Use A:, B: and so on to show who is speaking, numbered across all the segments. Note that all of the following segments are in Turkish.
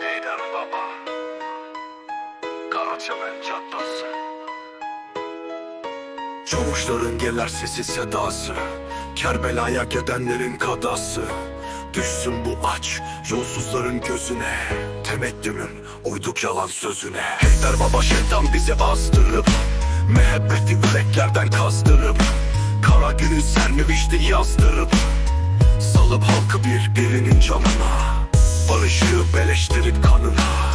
A: Heydar Baba? Karaçamen Caddesi Çavuşların geler sesi sedası. Kerbela'ya gidenlerin kadası. Düşsün bu aç yolsuzların gözüne. Temettünün uyduk yalan sözüne. Heydar Baba şeytan bizi azdırıp Mehabbeti yüreklerden kazdırıp Kara günü sermivişti yazdırıp Salıp halkı birbirinin canına Barışı beleştirip kanına.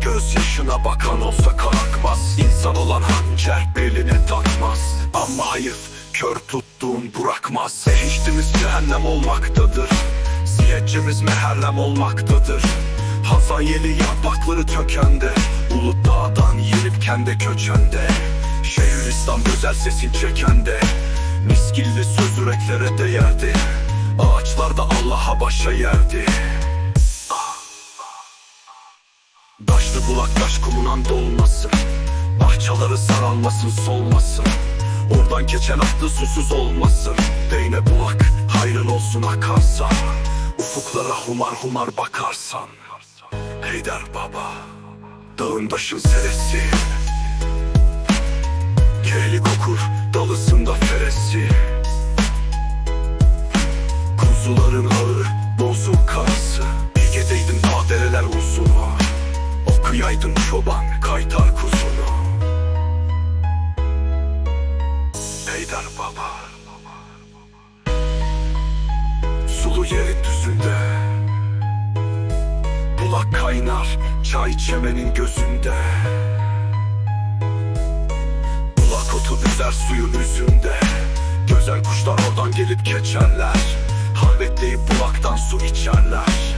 A: Gözyaşına bakan olsa kalkmaz İnsan olan hançer beline takmaz. Ama hayır kör tuttuğun bırakmaz. Sehiçtimiz cehennem olmaktadır Siyeccimiz meherlem olmaktadır. Hazan yeli yaprakları tökende Uludağ'dan yenip kendi köçende. Şeyhülislam güzel sesin çekende Miskilli söz yüreklere değerdi Ağaçlarda Allah'a başa yerdi. Daşlı bulak taş kumunan dolmasın Bahçaları saralmasın solmasın. Oradan geçen aklı susuz olmasın. Değne bulak hayrın olsun akarsa Ufuklara humar humar bakarsan. Heydar baba Dağın taşın seresi Keli kokur dalısında Okuyaydın çoban kaytar kuzunu. Heydar baba. Sulu yerin düzünde. Bulak kaynar çay çemenin gözünde. Bulak otu üzer suyun üzünde. Gözel kuşlar oradan gelip geçerler. Halvetleyip bulaktan su içerler.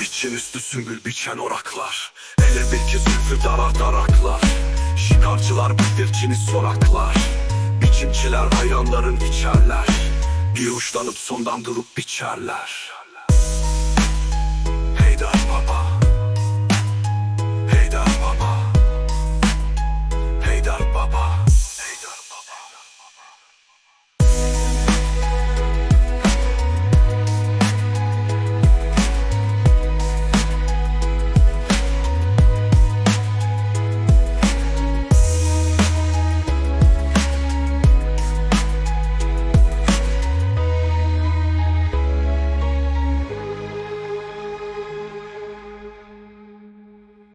A: Biçin üstü sümbül biçen oraklar Ele bil ki zülfü darar daraklar. Şikarcılar bildirçini soraklar. Biçimçiler hayranların içerler. Bir uçlanıp sondan durup biçerler